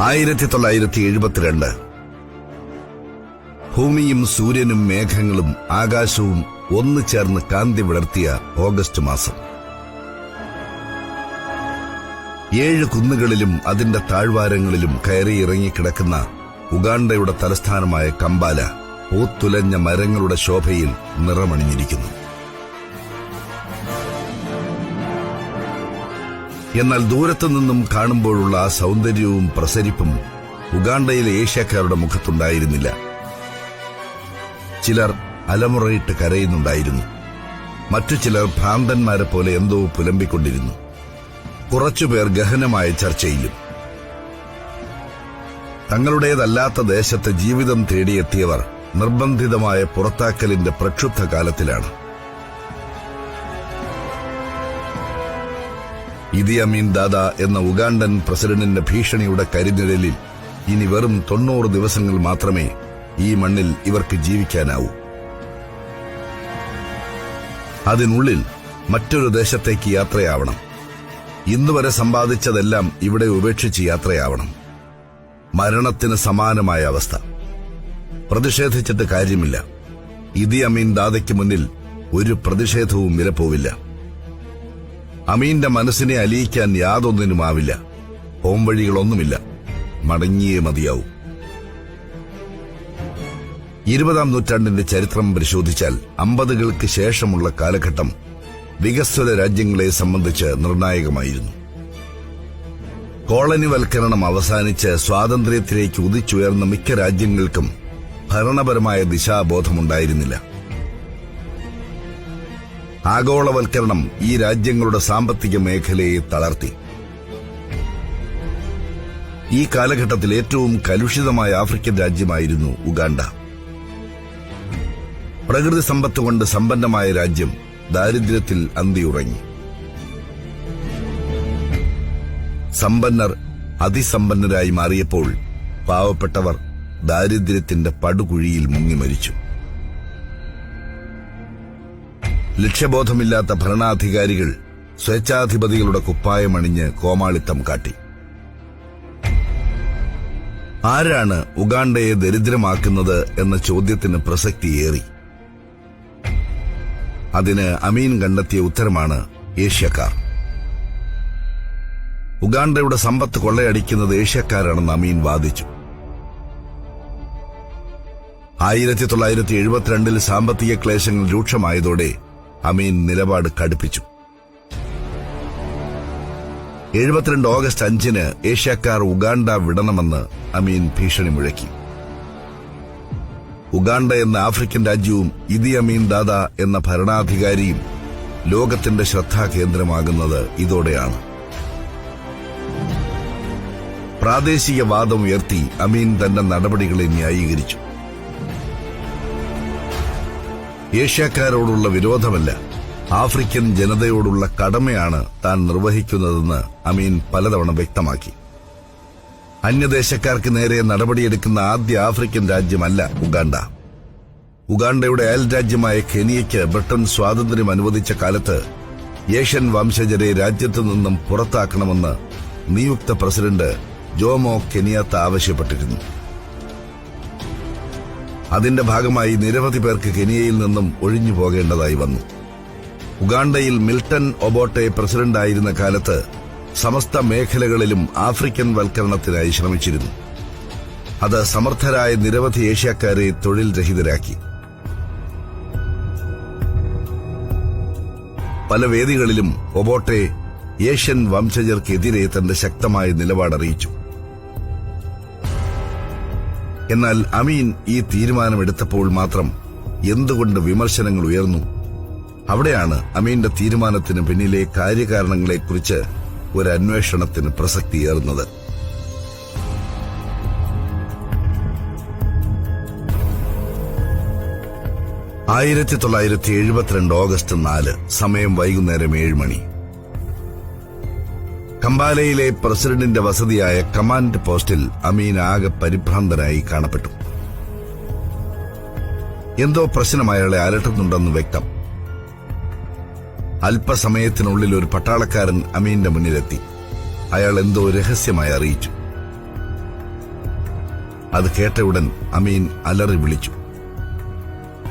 ആയിരത്തി തൊള്ളായിരത്തി എഴുപത്തിരണ്ട് ഭൂമിയും സൂര്യനും മേഘങ്ങളും ആകാശവും ഒന്നു ചേർന്ന് കാന്തി വിടർത്തിയ ഓഗസ്റ്റ് മാസം. ഏഴ് കുന്നുകളിലും അതിന്റെ താഴ്വാരങ്ങളിലും കയറി ഇറങ്ങിക്കിടക്കുന്ന ഉഗാണ്ടയുടെ തലസ്ഥാനമായ കമ്പാല പൂത്തുലഞ്ഞ മരങ്ങളുടെ ശോഭയിൽ നിറമണിഞ്ഞിരിക്കുന്നു. എന്നാൽ ദൂരത്തു നിന്നും കാണുമ്പോഴുള്ള ആ സൗന്ദര്യവും പ്രസരിപ്പും ഉഗാണ്ടയിലെ ഏഷ്യക്കാരുടെ മുഖത്തുണ്ടായിരുന്നില്ല. ചിലർ അലമുറയിട്ട് കരയുന്നുണ്ടായിരുന്നു. മറ്റു ചിലർ ഭ്രാന്തന്മാരെ പോലെ എന്തോ പുലമ്പിക്കൊണ്ടിരുന്നു. കുറച്ചുപേർ ഗഹനമായ ചർച്ചയിലും. തങ്ങളുടേതല്ലാത്ത ദേശത്ത് ജീവിതം തേടിയെത്തിയവർ നിർബന്ധിതമായ പുറത്താക്കലിന്റെ പ്രക്ഷുബ്ധ കാലത്തിലാണ് ഇതി അമീൻ ദാദ എന്ന ഉഗാണ്ടൻ പ്രസിഡന്റിന്റെ ഭീഷണിയുടെ കരിനിഴലിൽ ഇനി വെറും തൊണ്ണൂറ് ദിവസങ്ങൾ മാത്രമേ ഈ മണ്ണിൽ ഇവർക്ക് ജീവിക്കാനാവൂ. അതിനുള്ളിൽ മറ്റൊരു ദേശത്തേക്ക് യാത്രയാവണം. ഇന്നുവരെ സമ്പാദിച്ചതെല്ലാം ഇവിടെ ഉപേക്ഷിച്ച് യാത്രയാവണം. മരണത്തിന് സമാനമായ അവസ്ഥ. പ്രതിഷേധിച്ചിട്ട് കാര്യമില്ല. ഇതി അമീൻ ദാദയ്ക്ക് മുന്നിൽ ഒരു പ്രതിഷേധവും വിലപ്പോവില്ല. അമീന്റെ മനസ്സിനെ അലിയിക്കാൻ യാതൊന്നിനുമാവില്ല പോംവഴികളൊന്നുമില്ല മടങ്ങിയേ മതിയാവും. ഇരുപതാം നൂറ്റാണ്ടിന്റെ ചരിത്രം പരിശോധിച്ചാൽ അമ്പതുകൾക്ക് ശേഷമുള്ള കാലഘട്ടം വികസ്വര രാജ്യങ്ങളെ സംബന്ധിച്ച് നിർണായകമായിരുന്നു. കോളനിവൽക്കരണം അവസാനിച്ച് സ്വാതന്ത്ര്യത്തിലേക്ക് ഉദിച്ചുയർന്ന മിക്ക രാജ്യങ്ങൾക്കും ഭരണപരമായ ദിശാബോധമുണ്ടായിരുന്നില്ല. ആഗോളവൽക്കരണം ഈ രാജ്യങ്ങളുടെ സാമ്പത്തിക മേഖലയെ തളർത്തി. ഈ കാലഘട്ടത്തിൽ ഏറ്റവും കലുഷിതമായ ആഫ്രിക്കൻ രാജ്യമായിരുന്നു ഉഗാണ്ട. പ്രകൃതി സമ്പത്ത് കൊണ്ട് സമ്പന്നമായ രാജ്യം ദാരിദ്ര്യത്തിൽ അന്തിയുറങ്ങി. സമ്പന്നർ അതിസമ്പന്നരായി മാറിയപ്പോൾ പാവപ്പെട്ടവർ ദാരിദ്ര്യത്തിന്റെ പടുകുഴിയിൽ മുങ്ങി മരിച്ചു. ലക്ഷ്യബോധമില്ലാത്ത ഭരണാധികാരികൾ സ്വേച്ഛാധിപതികളുടെ കുപ്പായമണിഞ്ഞ് കോമാളിത്തം കാട്ടി. ആരാണ് ഉഗാണ്ടയെ ദരിദ്രമാക്കുന്നത് എന്ന ചോദ്യത്തിന് പ്രസക്തിയേറി. അതിന് അമീൻ കണ്ടെത്തിയ ഉത്തരമാണ് ഏഷ്യക്കാർ. ഉഗാണ്ടയുടെ സമ്പത്ത് കൊള്ളയടിക്കുന്നത് ഏഷ്യക്കാരാണെന്ന് അമീൻ വാദിച്ചു. ആയിരത്തി തൊള്ളായിരത്തി എഴുപത്തിരണ്ടിൽ സാമ്പത്തിക ക്ലേശങ്ങൾ രൂക്ഷമായതോടെ അമീൻ നിലപാട് കടുപ്പിച്ചു. എഴുപത്തിരണ്ട് ഓഗസ്റ്റ് അഞ്ചിന് ഏഷ്യക്കാർ ഉഗാണ്ട വിടണമെന്ന് അമീൻ ഭീഷണി മുഴക്കി. ഉഗാണ്ട എന്ന ആഫ്രിക്കൻ രാജ്യവും ഇതി അമീൻ ദാദ എന്ന ഭരണാധികാരിയും ലോകത്തിന്റെ ശ്രദ്ധാകേന്ദ്രമാകുന്നത് ഇതോടെയാണ്. പ്രാദേശിക വാദം ഉയർത്തി അമീൻ തന്റെ നടപടികളെ ന്യായീകരിച്ചു. ഏഷ്യക്കാരോടുള്ള വിരോധമല്ല ആഫ്രിക്കൻ ജനതയോടുള്ള കടമയാണ് താൻ നിർവഹിക്കുന്നതെന്ന് അമീൻ പലതവണ വ്യക്തമാക്കി. അന്യദേശക്കാർക്ക് നേരെ നടപടിയെടുക്കുന്ന ആദ്യ ആഫ്രിക്കൻ രാജ്യമല്ല ഉഗാണ്ട. ഉഗാണ്ടയുടെ അയൽ രാജ്യമായ കെനിയയ്ക്ക് ബ്രിട്ടൻ സ്വാതന്ത്ര്യം അനുവദിച്ച കാലത്ത് ഏഷ്യൻ വംശജരെ രാജ്യത്തു നിന്നും പുറത്താക്കണമെന്ന് നിയുക്ത പ്രസിഡന്റ് ജോമോ കെനിയാത്ത ആവശ്യപ്പെട്ടിരുന്നു. അതിന്റെ ഭാഗമായി നിരവധി പേർക്ക് കെനിയയിൽ നിന്നും ഒഴിഞ്ഞു പോകേണ്ടതായി വന്നു. ഉഗാണ്ടയിൽ മിൽട്ടൺ ഒബോട്ടെ പ്രസിഡന്റായിരുന്ന കാലത്ത് സമസ്ത മേഖലകളിലും ആഫ്രിക്കൻ വൽക്കരണത്തിനായി ശ്രമിച്ചിരുന്നു. അത് സമർത്ഥരായ നിരവധി ഏഷ്യക്കാരെ തൊഴിൽ രഹിതരാക്കി. പല വേദികളിലും ഒബോട്ടെ ഏഷ്യൻ വംശജർക്കെതിരെ തന്റെ ശക്തമായ നിലപാടറിയിച്ചു. എന്നാൽ അമീൻ ഈ തീരുമാനമെടുത്തപ്പോൾ മാത്രം എന്തുകൊണ്ട് വിമർശനങ്ങൾ ഉയർന്നു? അവിടെയാണ് അമീന്റെ തീരുമാനത്തിന് പിന്നിലെ കാര്യകാരണങ്ങളെക്കുറിച്ച് ഒരു അന്വേഷണത്തിന് പ്രസക്തിയേറുന്നത് ആയിരത്തി തൊള്ളായിരത്തി എഴുപത്തിരണ്ട് ഓഗസ്റ്റ് നാല് സമയം വൈകുന്നേരം ഏഴ് മണി കമ്പാലയിലെ പ്രസിഡന്റിന്റെ വസതിയായ കമാൻഡ് പോസ്റ്റിൽ അമീൻ ആകെ പരിഭ്രാന്തനായി കാണപ്പെട്ടു. എന്തോ പ്രശ്നം അയാളെ അലട്ടുന്നുണ്ടെന്ന് വ്യക്തം. അല്പസമയത്തിനുള്ളിൽ ഒരു പട്ടാളക്കാരൻ അമീന്റെ മുന്നിലെത്തി. അയാൾ എന്തോ രഹസ്യമായി അറിയിച്ചു. അത് കേട്ട ഉടൻ അമീൻ അലറി വിളിച്ചു.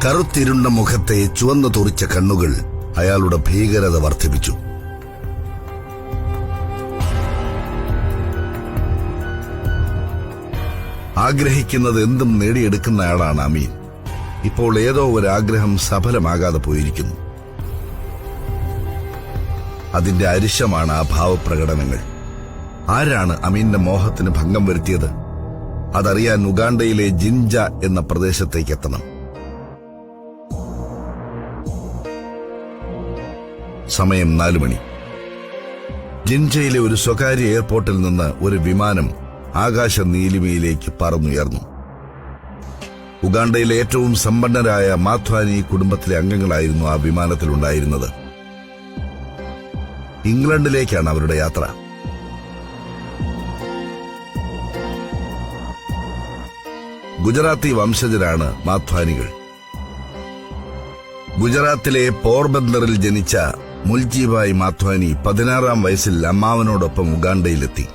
കറുത്തിരുണ്ട മുഖത്തെ ചുവന്നു തുറിച്ച കണ്ണുകൾ അയാളുടെ ഭീകരത വർദ്ധിപ്പിച്ചു. ആഗ്രഹിക്കുന്നത് എന്തും നേടിയെടുക്കുന്നയാളാണ് അമീൻ. ഇപ്പോൾ ഏതോ ഒരു ആഗ്രഹം സഫലമാകാതെ പോയിരിക്കുന്നു. അതിന്റെ അരിശമാണ് ആ ഭാവപ്രകടനങ്ങൾ. ആരാണ് അമീന്റെ മോഹത്തിന് ഭംഗം വരുത്തിയത്? അതറിയാൻ ഉഗാണ്ടയിലെ ജിൻജ എന്ന പ്രദേശത്തേക്ക് എത്തണം. സമയം നാലു മണി. ജിൻജയിലെ ഒരു സ്വകാര്യ എയർപോർട്ടിൽ നിന്ന് ഒരു വിമാനം ആകാശ നീലിമയിലേക്ക് പറന്നുയർന്നു. ഉഗാണ്ടയിലെ ഏറ്റവും സമ്പന്നരായ മാത്വാനി കുടുംബത്തിലെ അംഗങ്ങളായിരുന്നു ആ വിമാനത്തിലുണ്ടായിരുന്നത്. ഇംഗ്ലണ്ടിലേക്കാണ് അവരുടെ യാത്ര. ഗുജറാത്തി വംശജരാണ് മാധ്വാനികൾ ഗുജറാത്തിലെ പോർബന്ദറിൽ ജനിച്ച മുൽജീബായ് മാധ്വാനി പതിനാറാം വയസ്സിൽ അമ്മാവനോടൊപ്പം ഉഗാണ്ടയിലെത്തി.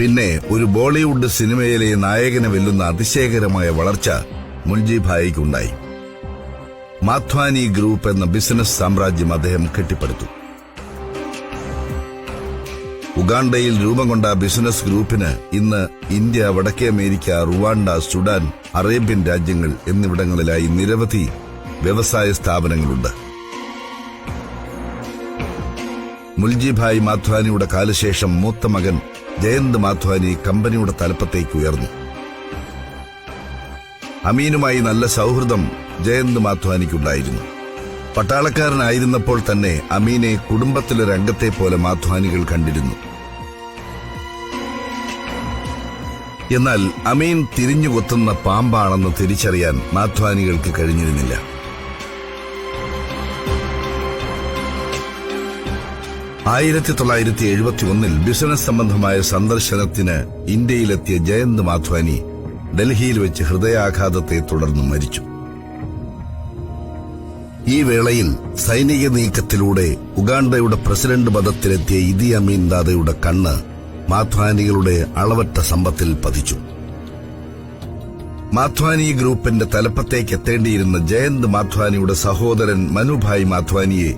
പിന്നെ ഒരു ബോളിവുഡ് സിനിമയിലെ നായകനെ വെല്ലുന്ന അതിശയകരമായ വളർച്ച മുൽജീഭായിക്കുണ്ടായി മാധ്വാനി ഗ്രൂപ്പ് എന്ന ബിസിനസ് സാമ്രാജ്യം അദ്ദേഹം കെട്ടിപ്പടുത്തു. ഉഗാണ്ടയിൽ രൂപം കൊണ്ട ബിസിനസ് ഗ്രൂപ്പിന് ഇന്ന് ഇന്ത്യ വടക്കേ അമേരിക്ക റുവാണ്ട സുഡാൻ അറേബ്യൻ രാജ്യങ്ങൾ എന്നിവിടങ്ങളിലായി നിരവധി വ്യവസായ സ്ഥാപനങ്ങളുണ്ട്. മുൽജിഭായ് മാധ്വാനിയുടെ കാലശേഷം മൂത്ത മകൻ ജയന്ത് മാധ്വാനി കമ്പനിയുടെ തലപ്പത്തേക്ക് ഉയർന്നു. അമീനുമായി നല്ല സൗഹൃദം ജയന്ത് മാധ്വാനിക്കുണ്ടായിരുന്നു. പട്ടാളക്കാരനായിരുന്നപ്പോൾ തന്നെ അമീനെ കുടുംബത്തിലെ രംഗത്തെ പോലെ മാധ്വാനികൾ കണ്ടിരുന്നു. എന്നാൽ അമീൻ തിരിഞ്ഞു കൊത്തുന്ന പാമ്പാണെന്ന് തിരിച്ചറിയാൻ മാധ്വാനികൾക്ക് കഴിഞ്ഞിരുന്നില്ല. ആയിരത്തി തൊള്ളായിരത്തി എഴുപത്തി ഒന്നിൽ ബിസിനസ് സംബന്ധമായ സന്ദർശനത്തിന് ഇന്ത്യയിലെത്തിയ ജയന്ത് മാധ്വാനി ഡൽഹിയിൽ വെച്ച് ഹൃദയാഘാതത്തെ തുടർന്ന് മരിച്ചു. ഈ വേളയിൽ സൈനിക നീക്കത്തിലൂടെ ഉഗാണ്ടയുടെ പ്രസിഡന്റ് പദത്തിലെത്തിയ ഇതി അമീൻ ദാദയുടെ കണ്ണ് മാധ്വാനികളുടെ അളവറ്റ സമ്പത്തിൽ പതിച്ചു. മാധ്വാനി ഗ്രൂപ്പിന്റെ തലപ്പത്തേക്ക് എത്തേണ്ടിയിരുന്ന ജയന്ത് മാധ്വാനിയുടെ സഹോദരൻ മനുഭായ് മാധ്വാനിയെ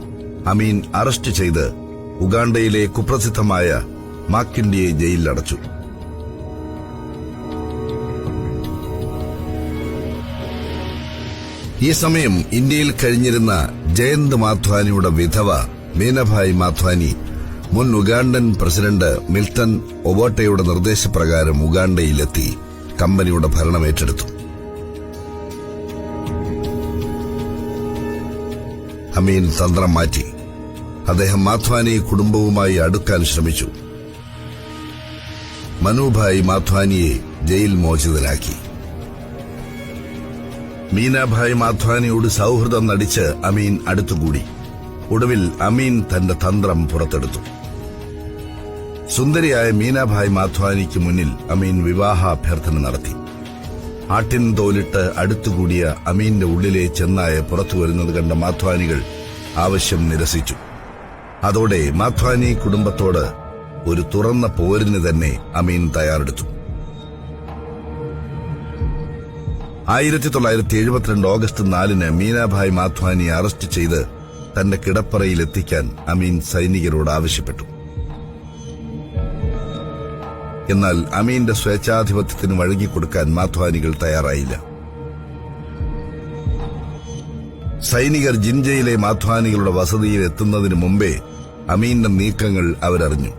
അമീൻ അറസ്റ്റ് ചെയ്ത് ഉഗാണ്ടയിലെ കുപ്രസിദ്ധമായ മാക്കിൻഡിയെ ജയിലിലടച്ചു. ഈ സമയം ഇന്ത്യയിൽ കഴിഞ്ഞിരുന്ന ജയന്ത് മാധ്വാനിയുടെ വിധവ മീനഭായ് മാധ്വാനി മുൻ ഉഗാണ്ടൻ പ്രസിഡന്റ് മിൽട്ടൺ ഒബോട്ടയുടെ നിർദ്ദേശപ്രകാരം ഉഗാണ്ടയിലെത്തി കമ്പനിയുടെ ഭരണമേറ്റെടുത്തു അമീൻ തന്ത്രം മാറ്റി. അദ്ദേഹം മാധ്വാനി കുടുംബവുമായി അടുക്കാൻ ശ്രമിച്ചു. മനുഭായ് മാധ്വാനിയെ ജയിൽ മോചിതനാക്കി. മീനാഭായ് മാധ്വാനിയോട് സൗഹൃദം നടിച്ച് അമീൻ അടുത്തുകൂടി. ഒടുവിൽ അമീൻ തന്റെ തന്ത്രം പുറത്തെടുത്തു. സുന്ദരിയായ മീനാഭായ് മാധ്വാനിക്ക് മുന്നിൽ അമീൻ വിവാഹാഭ്യർത്ഥന നടത്തി. ആട്ടിൻ തോലിട്ട് അടുത്തുകൂടിയ അമീന്റെ ഉള്ളിലെ ചെന്നായ പുറത്തു വരുന്നത് കണ്ട മാധ്വാനികൾ ആവശ്യം നിരസിച്ചു. അതോടെ മാധ്വാനി കുടുംബത്തോട് ഒരു തുറന്ന പോരിന് തന്നെ അമീൻ തയ്യാറെടുത്തു. ആയിരത്തി തൊള്ളായിരത്തി എഴുപത്തിരണ്ട് ഓഗസ്റ്റ് നാലിന് മീനാഭായ് മാധ്വാനി അറസ്റ്റ് ചെയ്ത് തന്റെ കിടപ്പറയിൽ എത്തിക്കാൻ അമീൻ സൈനികരോട് ആവശ്യപ്പെട്ടു. എന്നാൽ അമീന്റെ സ്വേച്ഛാധിപത്യത്തിന് വഴങ്ങിക്കൊടുക്കാൻ മാധ്വാനികൾ തയ്യാറായില്ല. സൈനികർ ജിൻജയിലെ മാധ്വാനികളുടെ വസതിയിൽ എത്തുന്നതിന് മുമ്പേ അമീന്റെ നീക്കങ്ങൾ അവരറിഞ്ഞു.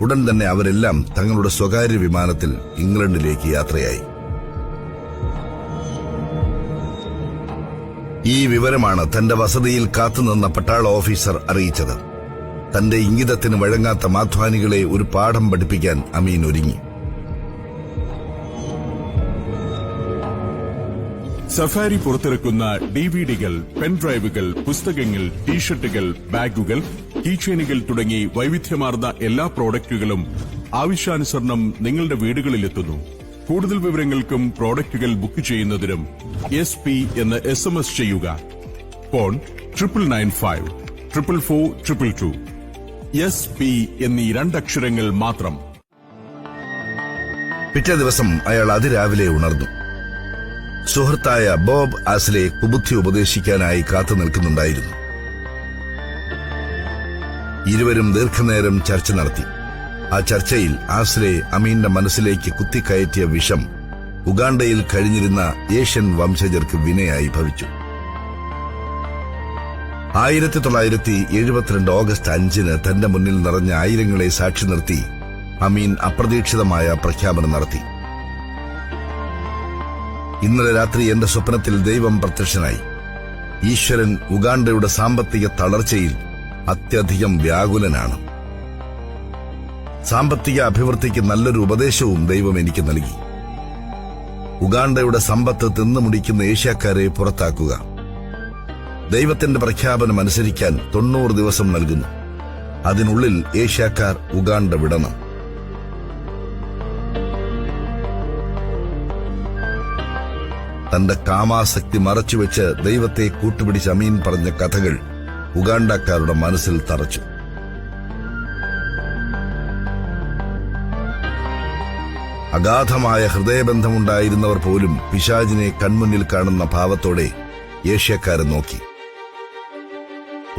ഉടൻ തന്നെ അവരെല്ലാം തങ്ങളുടെ സ്വകാര്യ വിമാനത്തിൽ ഇംഗ്ലണ്ടിലേക്ക് യാത്രയായി. ഈ വിവരമാണ് തന്റെ വസതിയിൽ കാത്തുനിന്ന പട്ടാള ഓഫീസർ അറിയിച്ചത്. തന്റെ ഇംഗിതത്തിന് വഴങ്ങാത്ത മാധ്വാനികളെ ഒരു പാഠം പഠിപ്പിക്കാൻ അമീൻ ഒരുങ്ങി. സഫാരി പുറത്തിറക്കുന്ന ഡിവിഡികൾ പെൻഡ്രൈവുകൾ പുസ്തകങ്ങൾ ടീഷർട്ടുകൾ ബാഗുകൾ കീച്ചെയിനുകൾ തുടങ്ങി വൈവിധ്യമാർന്ന എല്ലാ പ്രോഡക്റ്റുകളും ആവശ്യാനുസരണം നിങ്ങളുടെ വീടുകളിലെത്തുന്നു. കൂടുതൽ വിവരങ്ങൾക്കും പ്രോഡക്റ്റുകൾ ബുക്ക് ചെയ്യുന്നതിനും എസ് പി എന്ന് എസ് എം എസ് ചെയ്യുക. Phone triple nine five triple four triple two. S P എന്നീ രണ്ടക്ഷരങ്ങൾ മാത്രം. പിറ്റേ ദിവസം അയാൾ അതിരാവിലെ ഉണർന്നു. സുഹൃത്തായ ബോബ് ആസ്ലെ കുബുദ്ധി ഉപദേശിക്കാനായി കാത്തു നിൽക്കുന്നുണ്ടായിരുന്നു. ഇരുവരും ദീർഘനേരം ചർച്ച നടത്തി. ആ ചർച്ചയിൽ ആസ്ലെ അമീന്റെ മനസ്സിലേക്ക് കുത്തിക്കയറ്റിയ വിഷം ഉഗാണ്ടയിൽ കഴിഞ്ഞിരുന്ന ഏഷ്യൻ വംശജർക്ക് വിനയായി ഭവിച്ചു. ആയിരത്തി തൊള്ളായിരത്തി എഴുപത്തിരണ്ട് ഓഗസ്റ്റ് അഞ്ചിന് തന്റെ മുന്നിൽ നിറഞ്ഞ ആയിരങ്ങളെ സാക്ഷി നിർത്തി അമീൻ അപ്രതീക്ഷിതമായ പ്രഖ്യാപനം നടത്തി. ഇന്നലെ രാത്രി എന്റെ സ്വപ്നത്തിൽ ദൈവം പ്രത്യക്ഷനായി. ഈശ്വരൻ ഉഗാണ്ടയുടെ സാമ്പത്തിക തളർച്ചയിൽ അത്യധികം വ്യാകുലനാണ്. സാമ്പത്തിക അഭിവൃദ്ധിക്ക് നല്ലൊരു ഉപദേശവും ദൈവം എനിക്ക് നൽകി. ഉഗാണ്ടയുടെ സമ്പത്ത് തിന്നു മുടിക്കുന്ന ഏഷ്യക്കാരെ പുറത്താക്കുക. ദൈവത്തിന്റെ പ്രഖ്യാപനം അനുസരിക്കാൻ തൊണ്ണൂറ് ദിവസം നൽകുന്നു. അതിനുള്ളിൽ ഏഷ്യക്കാർ ഉഗാണ്ട വിടണം. തന്റെ കാമാസക്തി മറച്ചുവെച്ച് ദൈവത്തെ കൂട്ടുപിടിച്ച് അമീൻ പറഞ്ഞ കഥകൾ ഉഗാണ്ടക്കാരുടെ മനസ്സിൽ തറച്ചു. അഗാധമായ ഹൃദയബന്ധമുണ്ടായിരുന്നവർ പോലും പിശാജിനെ കൺമുന്നിൽ കാണുന്ന ഭാവത്തോടെ ഏഷ്യക്കാരെ നോക്കി.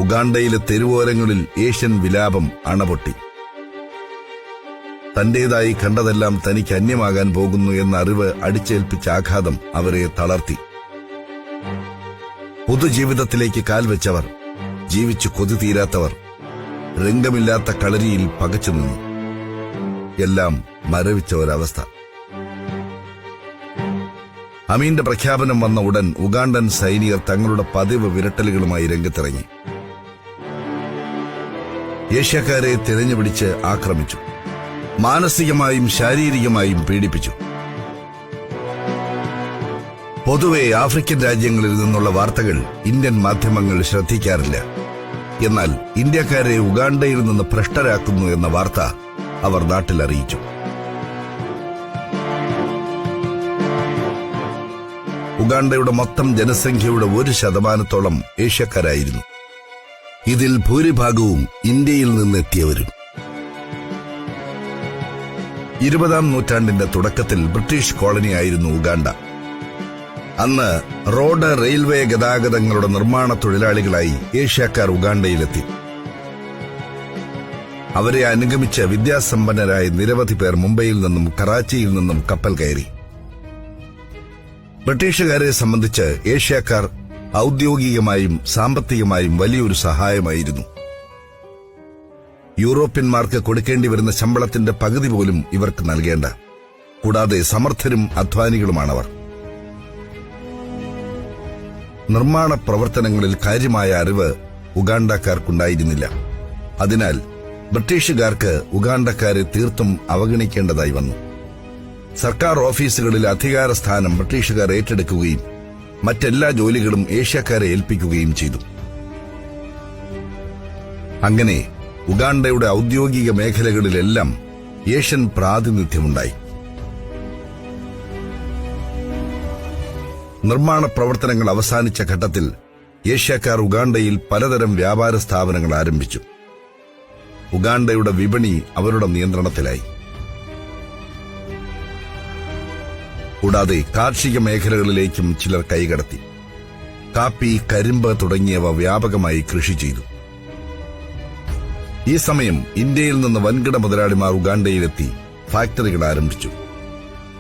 ഉഗാണ്ടയിലെ തെരുവോരങ്ങളിൽ ഏഷ്യൻ വിലാപം അണപൊട്ടി. തന്റേതായി കണ്ടതെല്ലാം തനിക്ക് അന്യമാകാൻ പോകുന്നു എന്ന അറിവ് അടിച്ചേൽപ്പിച്ച ആഘാതം അവരെ തളർത്തി. പൊതുജീവിതത്തിലേക്ക് കാൽവെച്ചവർ ജീവിച്ചു കൊതി തീരാത്തവർ രംഗമില്ലാത്ത കളരിയിൽ പകച്ചു നിന്നു. എല്ലാം മരവിച്ച ഒരവസ്ഥ അമീന്റെ പ്രഖ്യാപനം വന്ന ഉടൻ ഉഗാണ്ടൻ സൈനികർ തങ്ങളുടെ പതിവ് വിരട്ടലുകളുമായി രംഗത്തിറങ്ങി. ഏഷ്യക്കാരെ തിരഞ്ഞുപിടിച്ച് ആക്രമിച്ചു. മാനസികമായും ശാരീരികമായും പീഡിപ്പിച്ചു. പൊതുവെ ആഫ്രിക്കൻ രാജ്യങ്ങളിൽ നിന്നുള്ള വാർത്തകൾ ഇന്ത്യൻ മാധ്യമങ്ങൾ ശ്രദ്ധിക്കാറില്ല. എന്നാൽ ഇന്ത്യക്കാരെ ഉഗാണ്ടയിൽ നിന്ന് ഭ്രഷ്ടരാക്കുന്നു എന്ന വാർത്ത അവർ നാട്ടിൽ അറിയിച്ചു. ഉഗാണ്ടയുടെ മൊത്തം ജനസംഖ്യയുടെ ഒരു ശതമാനത്തോളം ഏഷ്യക്കാരായിരുന്നു. ഇതിൽ ഭൂരിഭാഗവും ഇന്ത്യയിൽ നിന്നെത്തിയവരും. ഇരുപതാം നൂറ്റാണ്ടിന്റെ തുടക്കത്തിൽ ബ്രിട്ടീഷ് കോളനിയായിരുന്നു ഉഗാണ്ട. അന്ന് റോഡ് റെയിൽവേ ഗതാഗതങ്ങളുടെ നിർമ്മാണ തൊഴിലാളികളായി ഏഷ്യക്കാർ ഉഗാണ്ടയിലെത്തി. അവരെ അനുഗമിച്ച വിദ്യാസമ്പന്നരായ നിരവധി പേർ മുംബൈയിൽ നിന്നും കറാച്ചിയിൽ നിന്നും കപ്പൽ കയറി. ബ്രിട്ടീഷുകാരെ സംബന്ധിച്ച് ഏഷ്യക്കാർ ഔദ്യോഗികമായും സാമ്പത്തികമായും വലിയൊരു സഹായമായിരുന്നു. യൂറോപ്യന്മാർക്ക് കൊടുക്കേണ്ടി വരുന്ന ശമ്പളത്തിന്റെ പകുതി പോലും ഇവർക്ക് നൽകേണ്ട. കൂടാതെ സമർത്ഥരും അധ്വാനികളുമാണവർ. നിർമ്മാണ പ്രവർത്തനങ്ങളിൽ കാര്യമായ അറിവ് ഉഗാണ്ടക്കാർക്കുണ്ടായിരുന്നില്ല. അതിനാൽ ബ്രിട്ടീഷുകാർക്ക് ഉഗാണ്ടക്കാരെ തീർത്തും അവഗണിക്കേണ്ടതായി വന്നു. സർക്കാർ ഓഫീസുകളിൽ അധികാര സ്ഥാനം ബ്രിട്ടീഷുകാർ ഏറ്റെടുക്കുകയും മറ്റെല്ലാ ജോലികളും ഏഷ്യക്കാരെ ഏൽപ്പിക്കുകയും ചെയ്തു. അങ്ങനെ ഉഗാണ്ടയുടെ ഔദ്യോഗിക മേഖലകളിലെല്ലാം ഏഷ്യൻ പ്രാതിനിധ്യമുണ്ടായി. നിർമ്മാണ പ്രവർത്തനങ്ങൾ അവസാനിച്ച ഘട്ടത്തിൽ ഏഷ്യക്കാർ ഉഗാണ്ടയിൽ പലതരം വ്യാപാര സ്ഥാപനങ്ങൾ ആരംഭിച്ചു. ഉഗാണ്ടയുടെ വിപണി അവരുടെ നിയന്ത്രണത്തിലായി. കൂടാതെ കാർഷിക മേഖലകളിലേക്കും ചിലർ കൈകടത്തി. കാപ്പി കരിമ്പ് തുടങ്ങിയവ വ്യാപകമായി കൃഷി ചെയ്തു. ഈ സമയം ഇന്ത്യയിൽ നിന്ന് വൻകിട മുതലാളിമാർ ഉഗാണ്ടയിലെത്തി. ഫാക്ടറികൾ ആരംഭിച്ചു.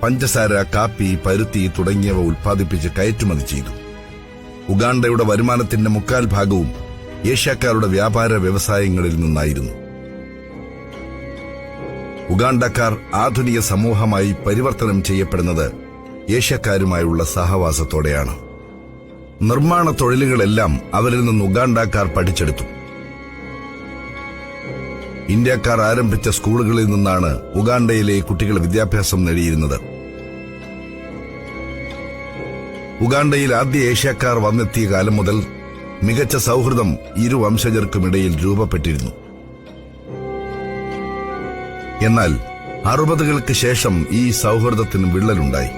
പഞ്ചസാര കാപ്പി പരുത്തി തുടങ്ങിയവ ഉൽപ്പാദിപ്പിച്ച് കയറ്റുമതി ചെയ്തു. ഉഗാണ്ടയുടെ വരുമാനത്തിന്റെ മുക്കാൽ ഭാഗവും ഏഷ്യക്കാരുടെ വ്യാപാര വ്യവസായങ്ങളിൽ നിന്നായിരുന്നു. ഉഗാണ്ടക്കാർ ആധുനിക സമൂഹമായി പരിവർത്തനം ചെയ്യപ്പെടുന്നത് ഏഷ്യക്കാരുമായുള്ള സഹവാസത്തോടെയാണ്. നിർമ്മാണ തൊഴിലുകളെല്ലാം അവരിൽ നിന്ന് ഉഗാണ്ടക്കാർ പഠിച്ചെടുത്തു. ഇന്ത്യക്കാർ ആരംഭിച്ച സ്കൂളുകളിൽ നിന്നാണ് ഉഗാണ്ടയിലെ കുട്ടികൾ വിദ്യാഭ്യാസം നേടിയിരുന്നത്. ഉഗാണ്ടയിൽ ആദ്യ ഏഷ്യക്കാർ വന്നെത്തിയ കാലം മുതൽ മികച്ച സൗഹൃദം ഇരു വംശജർക്കുമിടയിൽ രൂപപ്പെട്ടിരുന്നു. എന്നാൽ അറുപതുകൾക്ക് ശേഷം ഈ സൗഹൃദത്തിന് വിള്ളലുണ്ടായി.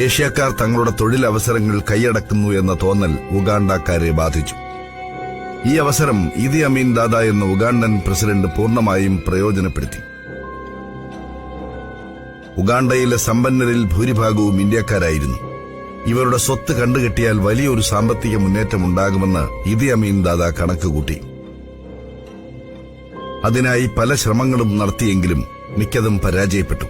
ഏഷ്യക്കാർ തങ്ങളുടെ തൊഴിലവസരങ്ങൾ കൈയടക്കുന്നു എന്ന തോന്നൽ ഉഗാണ്ടക്കാരെ ബാധിച്ചു. ഈ അവസരം ഇതി അമീൻ ദാദ എന്ന ഉഗാണ്ടൻ പ്രസിഡന്റ് പൂർണമായും പ്രയോജനപ്പെടുത്തി. ഉഗാണ്ടയിലെ സമ്പന്നരിൽ ഭൂരിഭാഗവും ഇന്ത്യക്കാരായിരുന്നു. ഇവരുടെ സ്വത്ത് കണ്ടുകെട്ടിയാൽ വലിയൊരു സാമ്പത്തിക മുന്നേറ്റം ഉണ്ടാകുമെന്ന് ഇതി അമീൻ ദാദ കണക്കുകൂട്ടി. അതിനായി പല ശ്രമങ്ങളും നടത്തിയെങ്കിലും മിക്കതും പരാജയപ്പെട്ടു.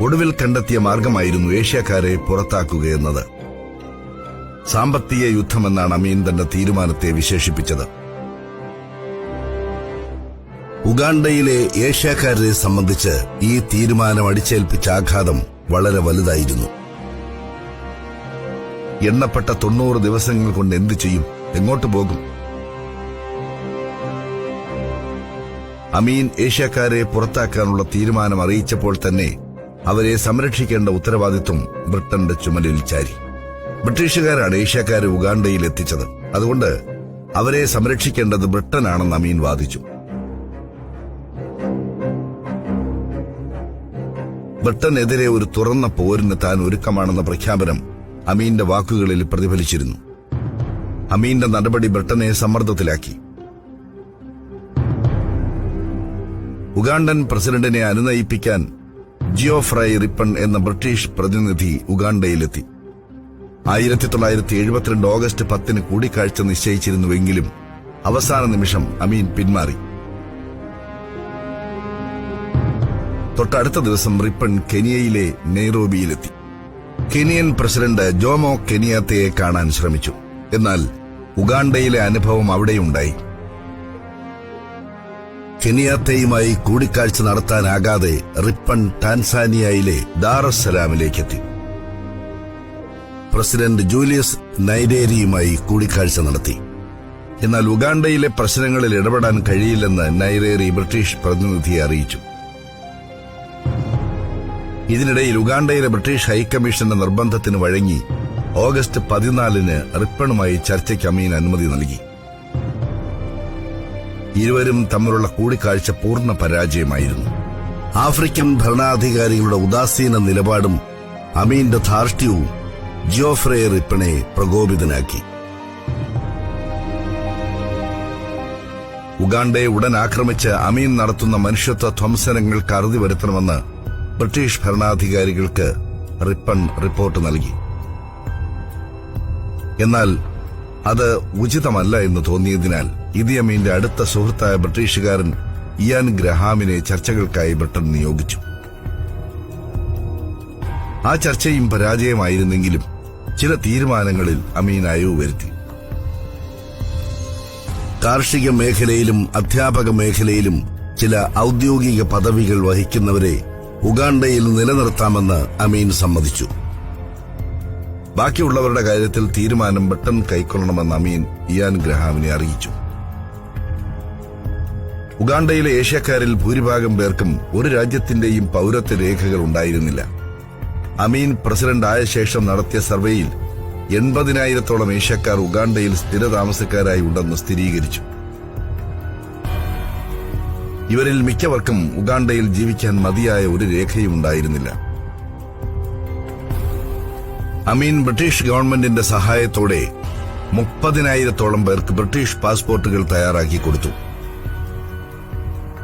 ഒടുവിൽ കണ്ടെത്തിയ മാർഗമായിരുന്നു ഏഷ്യക്കാരെ പുറത്താക്കുകയെന്നത് സാമ്പത്തിക യുദ്ധമെന്നാണ് അമീൻ തന്റെ തീരുമാനത്തെ വിശേഷിപ്പിച്ചത്. ഉഗാണ്ടയിലെ ഏഷ്യക്കാരെ സംബന്ധിച്ച് ഈ തീരുമാനം അടിച്ചേൽപ്പിച്ച ആഘാതം വളരെ വലുതായിരുന്നു. എണ്ണപ്പെട്ട തൊണ്ണൂറ് ദിവസങ്ങൾ കൊണ്ട് എന്തു ചെയ്യും? എങ്ങോട്ട് പോകും? അമീൻ ഏഷ്യക്കാരെ പുറത്താക്കാനുള്ള തീരുമാനം അറിയിച്ചപ്പോൾ തന്നെ അവരെ സംരക്ഷിക്കേണ്ട ഉത്തരവാദിത്വം ബ്രിട്ടന്റെ ചുമലിൽ ചാരി. ബ്രിട്ടീഷുകാരാണ് ഏഷ്യക്കാരെ ഉഗാണ്ടയിൽ എത്തിച്ചത്. അതുകൊണ്ട് അവരെ സംരക്ഷിക്കേണ്ടത് ബ്രിട്ടനാണെന്ന് അമീൻ വാദിച്ചു. ബ്രിട്ടനെതിരെ ഒരു തുറന്ന പോരിന് താൻ ഒരുക്കമാണെന്ന പ്രഖ്യാപനം അമീന്റെ വാക്കുകളിൽ പ്രതിഫലിച്ചിരുന്നു. അമീന്റെ നടപടി ബ്രിട്ടനെ സമ്മർദ്ദത്തിലാക്കി. ഉഗാണ്ടൻ പ്രസിഡന്റിനെ അനുനയിപ്പിക്കാൻ ജിയോഫ്രൈ റിപ്പൺ എന്ന ബ്രിട്ടീഷ് പ്രതിനിധി ഉഗാണ്ടയിലെത്തി. ആയിരത്തി തൊള്ളായിരത്തി എഴുപത്തിരണ്ട് ഓഗസ്റ്റ് പത്തിന് കൂടിക്കാഴ്ച നിശ്ചയിച്ചിരുന്നുവെങ്കിലും അവസാന നിമിഷം അമീൻ പിന്മാറി. തൊട്ടടുത്ത ദിവസം റിപ്പൺ കെനിയയിലെ നെയ്റോബിയിലെത്തി. കെനിയൻ പ്രസിഡന്റ് ജോമോ കെനിയാത്തയെ കാണാൻ ശ്രമിച്ചു. എന്നാൽ ഉഗാണ്ടയിലെ അനുഭവം അവിടെയുണ്ടായി. കെനിയാത്തയുമായി കൂടിക്കാഴ്ച നടത്താനാകാതെ റിപ്പൺ ടാൻസാനിയയിലെ ദാറസലാമിലേക്കെത്തി പ്രസിഡന്റ് ജൂലിയസ് നൈരേരിയുമായി കൂടിക്കാഴ്ച നടത്തി. എന്നാൽ ഉഗാണ്ടയിലെ പ്രശ്നങ്ങളിൽ ഇടപെടാൻ കഴിയില്ലെന്ന് നൈരേരി ബ്രിട്ടീഷ് പ്രതിനിധിയെ അറിയിച്ചു. ഇതിനിടയിൽ ഉഗാണ്ടയിലെ ബ്രിട്ടീഷ് ഹൈക്കമ്മീഷന്റെ നിർബന്ധത്തിന് വഴങ്ങി ഓഗസ്റ്റ് പതിനാലിന് റിപ്പണുമായി ചർച്ചയ്ക്ക് അമീൻ അനുമതി നൽകി. ഇരുവരും തമ്മിലുള്ള കൂടിക്കാഴ്ച പൂർണ പരാജയമായിരുന്നു. ആഫ്രിക്കൻ ഭരണാധികാരികളുടെ ഉദാസീന നിലപാടും അമീന്റെ ധാർഷ്ട്യവും ജിയോഫ്രെ റിപ്പണെ പ്രകോപിതനാക്കി. ഉഗാണ്ടയെ ഉടൻ ആക്രമിച്ച് അമീൻ നടത്തുന്ന മനുഷ്യത്വ ധ്വംസനങ്ങൾക്ക് അറുതി വരുത്തണമെന്ന് ബ്രിട്ടീഷ് ഭരണാധികാരികൾക്ക് റിപ്പൺ റിപ്പോർട്ട് നൽകി. എന്നാൽ അത് ഉചിതമല്ല എന്ന് തോന്നിയതിനാൽ ഇതിയമീന്റെ അടുത്ത സുഹൃത്തായ ബ്രിട്ടീഷുകാരൻ ഇയാൻ ഗ്രഹാമിനെ ചർച്ചകൾക്കായി ബ്രിട്ടൻ നിയോഗിച്ചു. ആ ചർച്ചയും പരാജയമായിരുന്നെങ്കിലും ചില തീരുമാനങ്ങളിൽ അമീൻ അയവ് വരുത്തി. കാർഷിക മേഖലയിലും അധ്യാപക മേഖലയിലും ചില ഔദ്യോഗിക പദവികൾ വഹിക്കുന്നവരെ ഉഗാണ്ടയിൽ നിലനിർത്താമെന്ന് അമീൻ സമ്മതിച്ചു. ബാക്കിയുള്ളവരുടെ കാര്യത്തിൽ തീരുമാനം പെട്ടെന്ന് കൈക്കൊള്ളണമെന്ന് അമീൻ ഇയാൻ ഗ്രഹാമിനെ അറിയിച്ചു. ഉഗാണ്ടയിലെ ഏഷ്യക്കാരിൽ ഭൂരിഭാഗം പേർക്കും ഒരു രാജ്യത്തിന്റെയും പൗരത്വ രേഖകൾ ഉണ്ടായിരുന്നില്ല. അമീൻ പ്രസിഡന്റ് ആയ ശേഷം നടത്തിയ സർവേയിൽ എൺപതിനായിരത്തോളം ഏഷ്യക്കാർ ഉഗാണ്ടയിൽ സ്ഥിരതാമസക്കാരായി ഉണ്ടെന്ന് സ്ഥിരീകരിച്ചു. ഇവരിൽ മിക്കവർക്കും ഉഗാണ്ടയിൽ ജീവിക്കാൻ മതിയായ ഒരു രേഖയും ഉണ്ടായിരുന്നില്ല. അമീൻ ബ്രിട്ടീഷ് ഗവൺമെന്റിന്റെ സഹായത്തോടെ മുപ്പതിനായിരത്തോളം പേർക്ക് ബ്രിട്ടീഷ് പാസ്പോർട്ടുകൾ തയ്യാറാക്കി കൊടുത്തു.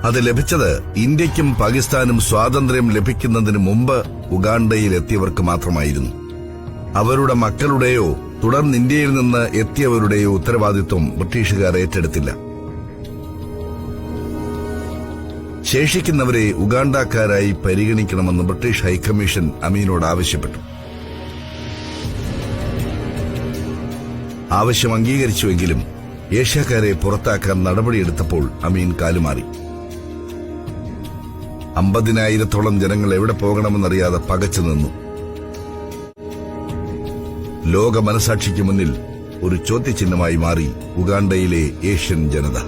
അത് ലഭിച്ചത് ഇന്ത്യക്കും പാകിസ്ഥാനും സ്വാതന്ത്ര്യം ലഭിക്കുന്നതിന് മുമ്പ് ഉഗാണ്ടയിൽ എത്തിയവർക്ക് മാത്രമായിരുന്നു. അവരുടെ മക്കളുടെയോ തുടർന്ന് ഇന്ത്യയിൽ നിന്ന് എത്തിയവരുടെയോ ഉത്തരവാദിത്വം ബ്രിട്ടീഷുകാർ ഏറ്റെടുത്തില്ല. ശേഷിക്കുന്നവരെ ഉഗാണ്ടക്കാരായി പരിഗണിക്കണമെന്ന് ബ്രിട്ടീഷ് ഹൈക്കമ്മീഷൻ അമീനോട് ആവശ്യപ്പെട്ടു. ആവശ്യം അംഗീകരിച്ചുവെങ്കിലും ഏഷ്യക്കാരെ പുറത്താക്കാൻ നടപടിയെടുത്തപ്പോൾ അമീൻ കാലുമാറി. അമ്പതിനായിരത്തോളം ജനങ്ങൾ എവിടെ പോകണമെന്നറിയാതെ പകച്ചു നിന്നു. ലോക മനസാക്ഷിക്ക് മുന്നിൽ ഒരു ചോദ്യചിഹ്നമായി മാറി ഉഗാണ്ടയിലെ ഏഷ്യൻ ജനത.